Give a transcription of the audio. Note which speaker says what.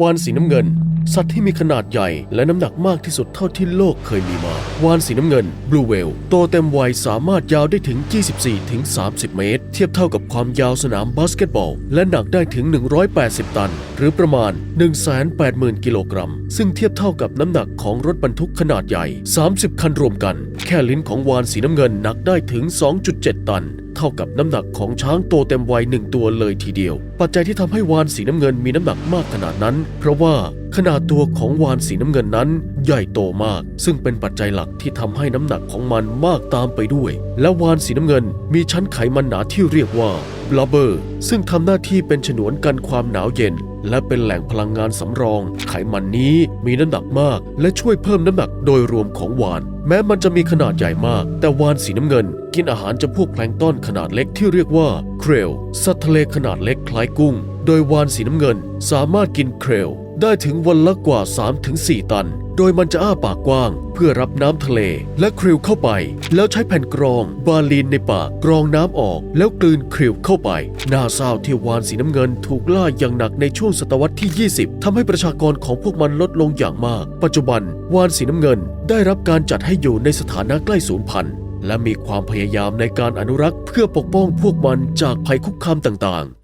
Speaker 1: วานสีน้ำเงิน สัตว์ที่มีขนาดใหญ่และน้ำหนักมากที่สุดเท่าที่โลกเคยมีมา วานสีน้ำเงินบลูเวลโตเต็มวัยสามารถยาวได้ถึง 24ถึง30 เมตร เทียบเท่ากับความยาวสนามบาสเกตบอล และหนักได้ถึง 180 ตัน หรือประมาณ 180,000 กิโลกรัม ซึ่งเทียบเท่ากับน้ำหนักของรถบรรทุกขนาดใหญ่ 30 คันรวมกัน แค่ลิ้นของวานสีน้ำเงินหนักได้ถึง 2.7 ตันเท่ากับน้ำหนักของช้างโตเต็มวัยหนึ่งตัวเลยทีเดียว ปัจจัยที่ทำให้วานสีน้ำเงินมีน้ำหนักมากขนาดนั้น เพราะว่า ขนาดตัวของวานสีน้ำเงินนั้นใหญ่โตมาก ซึ่งเป็นปัจจัยหลักที่ทำให้น้ำหนักของมันมากตามไปด้วย และวานสีน้ำเงินมีชั้นไขมันหนาที่เรียกว่าบล b เบอร์ ซึ่งทำหน้าที่เป็นฉนวนกันความหนาวเย็น และเป็นแหล่งพลังงานสำรอง ไขมันนี้มีน้ำหนักมาก และช่วยเพิ่มน้ำหนักโดยรวมของวาน แม้มันจะมีขนาดใหญ่มาก แต่วานสีน้ำเงิน กินอาหารจำพวกแพลงต้อนขนาดเล็กที่เรียกว่าเครลสัตว์ทะเลขนาดเล็กคล้ายกุ้ง โดยวานสีน้ำเงิน สามารถกินเครล ได้ถึงวันละกว่า 3-4 ตัน โดยมันจะอ้าปากกว้าง เพื่อรับน้ำทะเล และคริวเข้าไป แล้วใช้แผ่นกรองบาลีนในปากกรองน้ำออก แล้วกลืนคริวเข้าไปน่าเศร้าที่วานสีน้ำเงินถูกล่าอย่างหนักในช่วงศตวรรษที่ 20ทำให้ประชากรของพวกมันลดลงอย่างมาก ปัจจุบันวานสีน้ำเงินได้รับการจัดให้อยู่ในสถานะใกล้สูญพันธุ์และมีความพยายามในการอนุรักษ์ เพื่อปกป้องพวกมันจากภัยคุกคามต่างๆ